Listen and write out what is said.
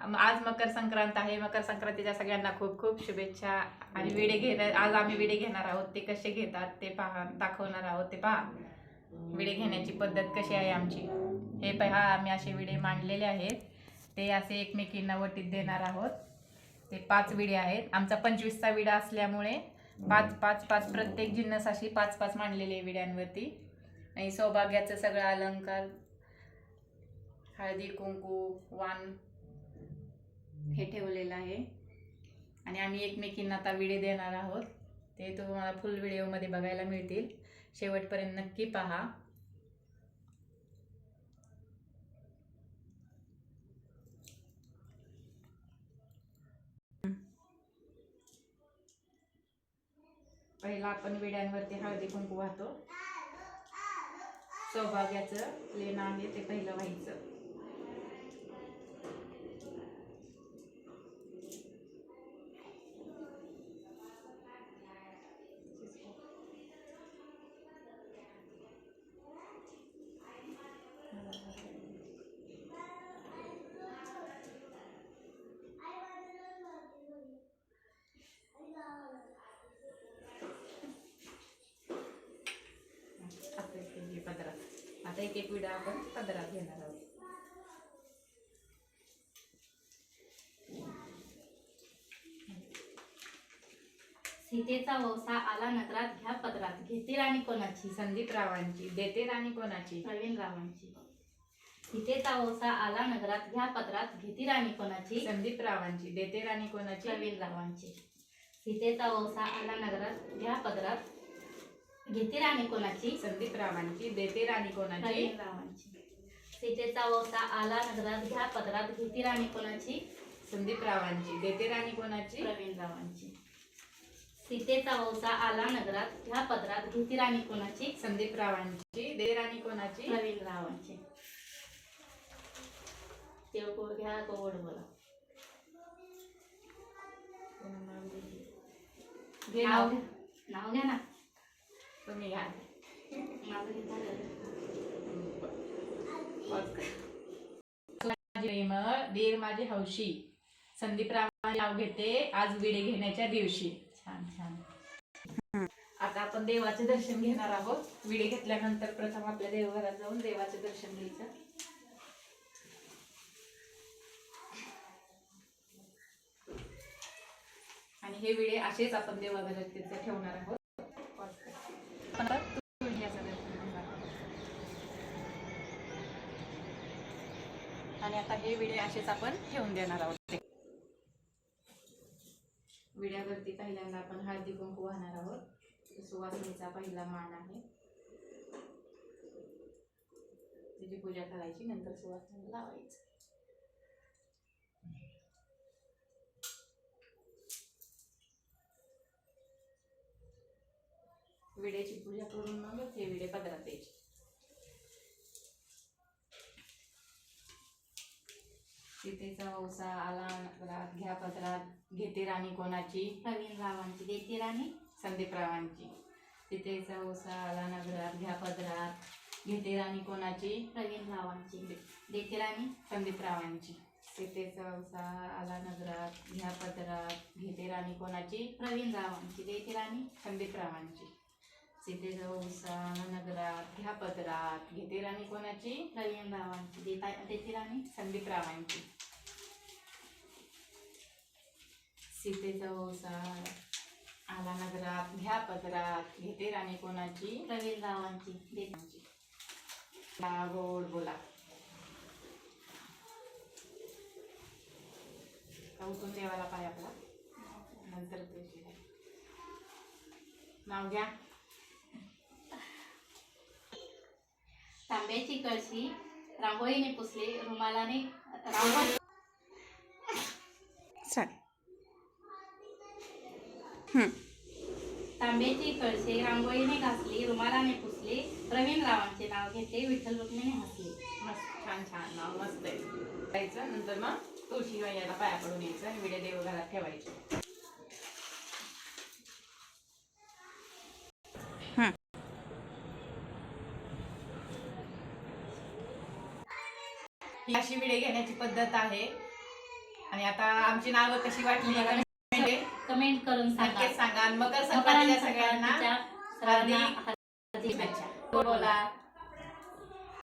आज मकर संक्रांत आहे. मकर संक्रांतीच्या सगळ्यांना खूप खूप शुभेच्छा. आणि विडे घेणार आज आम्ही विडे घेणार आहोत. ते कसे घेतात ते पहा दाखवणार आहोत ते पहा. विडे घेण्याची पद्धत कशी आहे आमची? हे पहा आम्ही असे विडे मांडलेले आहेत. ते असे एकमेकींना वटीत देणार आहोत. ते पाच विडे आहेत. आमचा पंचवीसचा विडा असल्यामुळे पाच पाच पाच प्रत्येक जिन्नस अशी पाच पाच मांडलेले आहे विड्यांवरती. आणि सौभाग्याचं सगळं अलंकार हळदी कुंकू वाण हे ठेवलेलं आहे. आणि आम्ही एकमेकींना आता विडे देणार आहोत. ते तुम्हाला फुल व्हिडिओमध्ये बघायला मिळतील. शेवटपर्यंत नक्की पहा. पहिला आपण विड्यांवरती हळदी कुंकू वाहतो. सौभाग्याचं लेणं आहे ते पहिलं व्हायचं. आता एक एक विडा आपण पदरात घेणार आहोत. सीतेचा वौसा आला नगरात घ्या पदरात. घेते राणी कोणाची? संदीप रावांची. देते राणी कोणाची? प्रवीण रावांची. सीतेचा वौसा आला नगरात घ्या पदरात. घेती राणी कोणाची? संदीप रावांची. देते राणी कोणाची? प्रवीण रावांची. सीतेचा वौसा आला नगरात घ्या पदरात. घेती राणी कोणाची? संदीप रावांची देते राणी कोणाची? रावांची. सीतेचा वौसा आला नगरात घ्या पदरात घेती राणी कोणाची? संदीप रावांची. देते राणी कोणाची? प्रवीण रावांची. सीतेचा वौसा आला नगरात घ्या पदरात घेती राणी कोणाची? संदीप रावांची. देते राणी कोणाची? प्रवीण रावांची. तिळगुळ घ्या गोड बोला. घे नाव नाव घ्या नाव घ्या ना. तुम्ही घ्या. माझं हौशी. संदीप रावांचे नाव घेते आज विडे घेण्याच्या दिवशी. छान छान. आता आपण देवाचे दर्शन घेणार आहोत. विडे घेतल्यानंतर प्रथम आपल्या देवघरात जाऊन देवाचे दर्शन घ्यायचं. आणि हे विडे असेच आपण देवाघरात तिथे ठेवणार आहोत. पण आणि आता हे विडे असेच आपण ठेवून देणार आहोत. विड्यावरती पहिल्यांदा आपण हळदी कुंकू वाहणार आहोत. सुवासिनीचा पहिला मान आहे. त्याची पूजा करायची नंतर सुवासिनी लावायचं. विड्याची पूजा करून मग हे विडे पदरात द्यायचे. सीतेचा वौसा आला नगरात घ्या पदरात घेते राणी कोणाची? प्रवीण रावांची. देती राणी? संदीप रावांची. सीतेचा वौसा आला नगरात घ्या पदरात घेते राणी कोणाची? प्रवीण रावांची. देती राणी? संदीप रावांची. सीतेचा वौसा आला नगरात घ्या पदरात घेते राणी कोणाची? प्रवीण रावांची. देती राणी? संदीप रावांची. सीतेचा वौसा आला नगरात घ्या पदरात घेते राणी कोणाची? प्रवीण रावांची. देता देती राणी संदीप रावांची. सीतेचा वौसा आला नगरात घ्या पदरात घेते राणी कोणाची? नवीन रावांची. देती गोड बोला. उठून देवाला पाय आपला. नंतर नाव घ्या तांब्याची कळशी रांगोळीने पुसली रुमालाने रांगोळी तांब्याची कळशी रांगोळीने घासली रुमालाने पुसली प्रवीण रावांचे नाव घेतले विठ्ठल रुक्मिणी हसली. मस्त छान छान. नाव मस्त आहे. जायचं नंतर मग तुळशी यायला पाया पडून यायचं आणि विडे देव घरात ठेवायचे. ही अशी विडे घेण्याची पद्धत आहे. आणि आता आमची नावं कशी वाटली मला कमेंट करून सांगा. नक्कीच सांगा. आणि मकर संक्रांतीच्या सगळ्यांना संक्रांतीच्या सर्वांना हार्दिक हार्दिक शुभेच्छा. बोला.